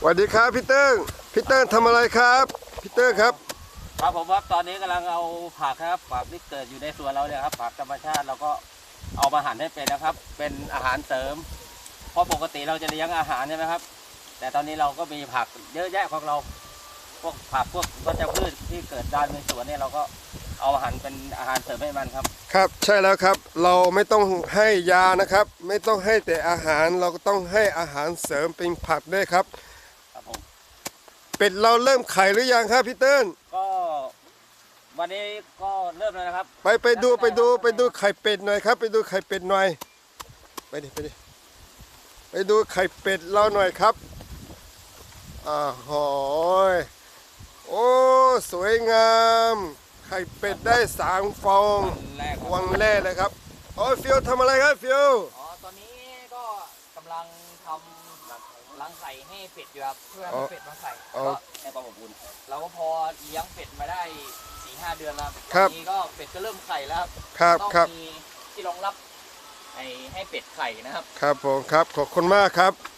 สวัสดีครับพี่เติ้งพี่เติ้งทำอะไรครับพี่เติ้งครับ ครับผมครับตอนนี้กำลังเอาผักครับผักที่เกิดอยู่ในสวนเราเนี่ยครับผักธรรมชาติเราก็เอามาหั่นให้เป็นนะครับ เป็นอาหารเสริม เพราะปกติเราจะเลี้ยงอาหารใช่ไหมครับ แต่ตอนนี้เราก็มีผักเยอะแยะของเรา พวกผักพวกวัชพืชที่เกิดได้ในสวนเนี่ยเราก็เอามาหั่นเป็นอาหารเสริมให้มันครับ ครับใช่แล้วครับเราไม่ต้องให้ยานะครับ ไม่ต้องให้แต่อาหารเราก็ต้องให้อาหารเสริมเป็นผักด้วยครับครับผม เป็ดเราเริ่มไข่หรือยังครับพี่เติ้งก็วันนี้ก็เริ่มแล้วนะครับ ไปไปดูไปดูไปดูไข่เป็ดหน่อยครับ ไปดูไข่เป็ดหน่อย ไปดิไปดิไปดูไข่เป็ดเราหน่อยครับอ่าหอยโอ้สวยงาม ไข่เป็ดได้สามฟองวันแรกครับวังแรกเลยครับโอ้ยฟิวทำอะไรครับฟิวอ๋อตอนนี้ ก็กำลังทำรังไข่ให้เป็ดอยู่ครับเพื่อให้เป็ดมาไข่อ๋อ ก็ให้ความอบอุ่นเราก็พอเลี้ยงเป็ดมาได้สี่ห้าเดือนแล้วครับ ตอนนี้ก็เป็ดก็เริ่มไข่แล้วครับต้องครับมีที่รองรับไอ้ให้เป็ดไข่นะครับ ครับผมครับขอบคุณมากครับครับผม